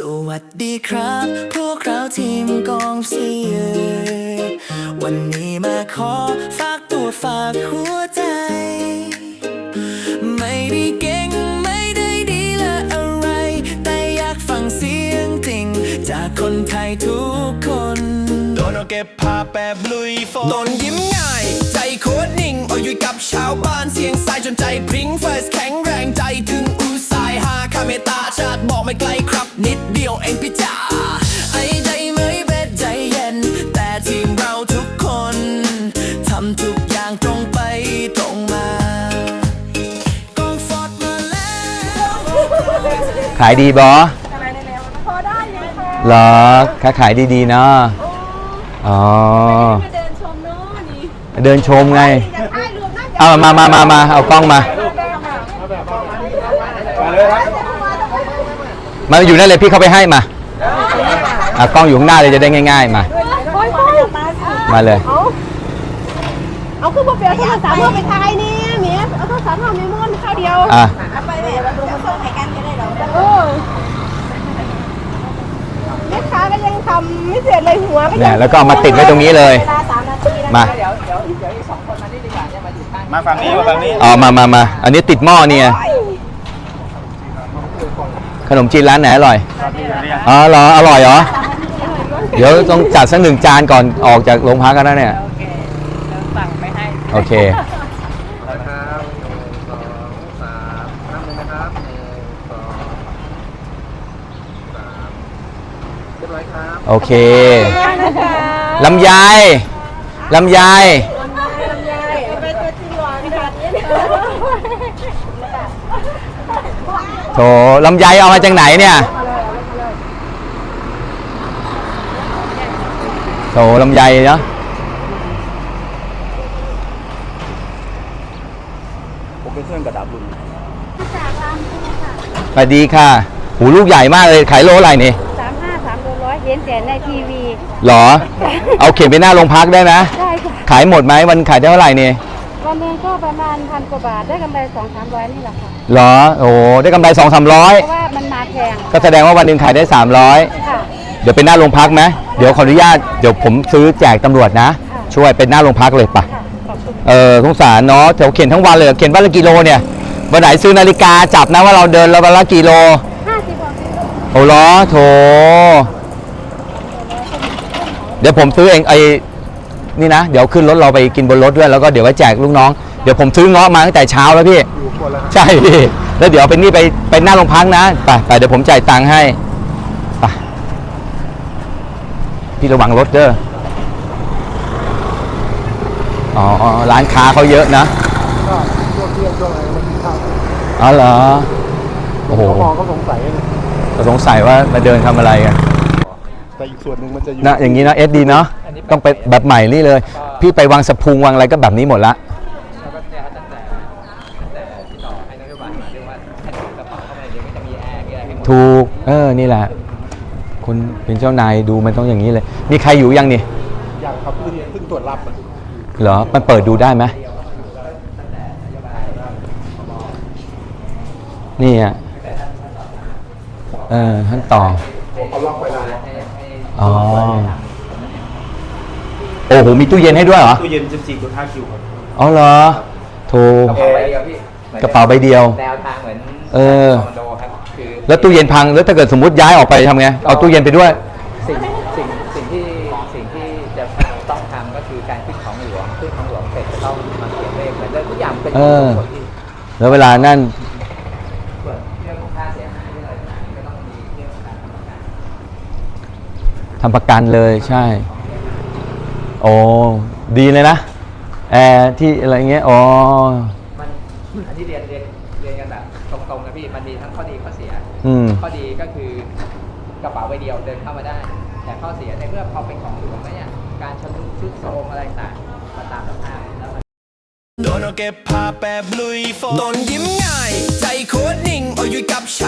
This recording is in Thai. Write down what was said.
สวัสดีครับ พวกเราทีมกองเชียร์วันนี้มาขอฝากตัวฝากหัวใจ ไม่ได้เก่งไม่ได้ดีละอะไร แต่อยากฟังเสียงจริง จากคนไทยทุกคน โดนเอาเก็บภาพแบบลุยฝนต้นยิ้มง่าย ใจโคตรนิ่งเอาอยู่กับชาวบ้านเสียงสายจนใจพริ้งเฟิร์สแข็งแรงใจถึงอุสายหาคาเมตาชาติบอกไม่ไกลครับนิด เดียวเองพี่จ๋าไอ้ใจไม่เบ็ดใจเย็น แต่ทีมเราทุกคนทำทุกอย่างตรงไปตรงมากองฟอร์ดมาแล้วขายดีบอพอได้อยู่ค่ะเหรอค้าขายดีๆเนาะอ๋อ มาเดินชมเนาะนี่เดินชมไง จะถ่ายรวมนะเอามามามามาเอากล้องมา มา อยู่นั่นเลยพี่เข้าไปให้มาอะกล้องอยู่ข้างหน้าเลยจะได้ง่าย ๆ มา ค่อยๆมาสิมาเลย เอาเอาคือบอกเปลี่ยนโทรศัพท์เมื่อไปถ่ายนี่เมียเอาโทรศัพท์เอาเมียม้วนข้าวเดียวอะเอาไปเลยเราดูมาส่งให้กันก็ได้หรอเออแม่ค้าก็ยังทำไม่เสร็จเลยหัวก็เนี่ยัยแล้วก็เอามาติดไว้ตรงนี้เลย เวลาสามนาทีนะมามาฝั่งนี้มาฝั่งนี้ อ๋อมามามาอันนี้ติดหม้อเนี่ย ขนมจีนร้านไหนอร่อยอ๋อเหรออร่อยเหรอ เดี๋ยวต้องจัดสักหนึ่งจานก่อนออกจากโรงพักกันนะเนี่ย โอเคสั่งไม่ให้ โอเคนะครับหนึ่งสองสามนับหนึ่งนะครับหนึ่งสองสามเรียบร้อยครับ โอเคนะคะลำไยลำไย เป็นตัวจริงหรอขนาดนี้ โถลำไยเอามาจากไหนเนี่ยโถลำไยเนาะผมเป็นเพื่อนกับดาบบุญสวัสดีค่ะหูลูกใหญ่มากเลย ขายโลอะไรนี่สามห้าสามโลร้อยเห็นแต่ในทีวี หรอ เอาเข็นไปหน้าโรงพักได้ไหมได้ค่ะ ขายหมดไหมวันขายได้เท่าไหร่นี่ วันหนึงก็ประมาณพันกว่าบาทได้กำไรสองสามร้อยนี่แหละค่ะหรอโอ้ได้กำไรสองสามร้อยเพราะว่ามันมาแพงก็แสดงว่าวันหนึ่งขายได้300ค่ะ เดี๋ยวเป็นหน้าโรงพักไหมเดี๋ยวขออนุญาตเดี๋ยวผมซื้อแจกตำรวจนะ ค่ะ ช่วยเป็นหน้าโรงพักเลยปะค่ะขอบคุณเออสงสารเนาะแถวเข็นทั้งวันเลยเข็นวันละกิโลเนี่ยวันไหนซื้อนาฬิกาจับนะว่าเราเดินเราวันละกิโลห้าสิบกว่ากิโลโอ้ล้อโถ เดี๋ยวผมซื้อเองไอ้ นี่นะ เดี๋ยวขึ้นรถเราไปกินบนรถด้วยแล้วก็เดี๋ยวไว้แจกลูกน้อง เดี๋ยวผมซื้อเงาะมาตั้งแต่เช้าแล้วพี่ อยู่คนละใช่พี่ แล้วเดี๋ยวเป็นนี่ไปไปหน้าโรงพักนะ ไปไปเดี๋ยวผมจ่ายตังค์ให้ ไป พี่ระวังรถเด้อ อ๋อ ร้านค้าเขาเยอะนะก็ช่วงเที่ยงช่วงอะไรมันกินข้าวอ๋อเหรอ โอ้โห เขามองเขาสงสัยเลยก็สงสัยว่ามาเดินทำอะไรกัน แต่อีกส่วนหนึ่งมันจะอยู่นะอย่างนี้นะเอสดีเนาะ ต้องไปแบบใหม่นี่เลย พี่ไปวางสะพุงวางอะไรก็แบบนี้หมดละถูกเออนี่แหละ คุณเป็นเจ้านายดูมันต้องอย่างนี้เลย มีใครอยู่ยังนี่อย่างครับเพิ่งเพิ่งตรวจรับอะเหรอมันเปิดดูได้ไหมนี่อะเออท่านต่อ เขาล็อกไปแล้วอ๋อ โอ้โห มีตู้เย็นให้ด้วยเหรอ ตู้เย็น 14.5 คิวครับ อ๋อเหรอโถกระเป๋าใบเดียวพี่กระเป๋าใบเดียว แนวทางเหมือนเออ คอมมานโดครับคือแล้วตู้เย็นพัง แล้วถ้าเกิดสมมติย้ายออกไปทำไง เอาตู้เย็นไปด้วย สิ่งสิ่งสิ่งที่สิ่งที่จะต้องทำก็คือการขึ้นของหลวงขึ้นของหลวงเสร็จจะต้องมาเขียนเลขเหมือนเดิมทุกอย่างเป็นเออหมดที่แล้วเวลานั่น ส่วนเรื่องของค่าเสียหายเรื่องอะไรต่างๆก็ต้องมีเรื่องของการทำประกัน ทำประกันเลยใช่ โอ้ดีเลยนะแอร์ที่อะไรเงี้ยอ๋อ มันอันที่เรียนเรียนเรียนกันแบบตรงๆนะพี่มันมีทั้งข้อดีข้อเสีย อืม ข้อดีก็คือกระเป๋าใบเดียวเดินเข้ามาได้ แต่ข้อเสียในเมื่อพอเป็นของหลวงแล้วเนี่ยการชำรุดชุดโทรมอะไรต่างๆมาตามสภาพแล้วมันโดนเอาเก็บภาพแบบลุยฝนต้นยิ้มง่าย ใจโคตรนิ่ง เอาอยู่กับช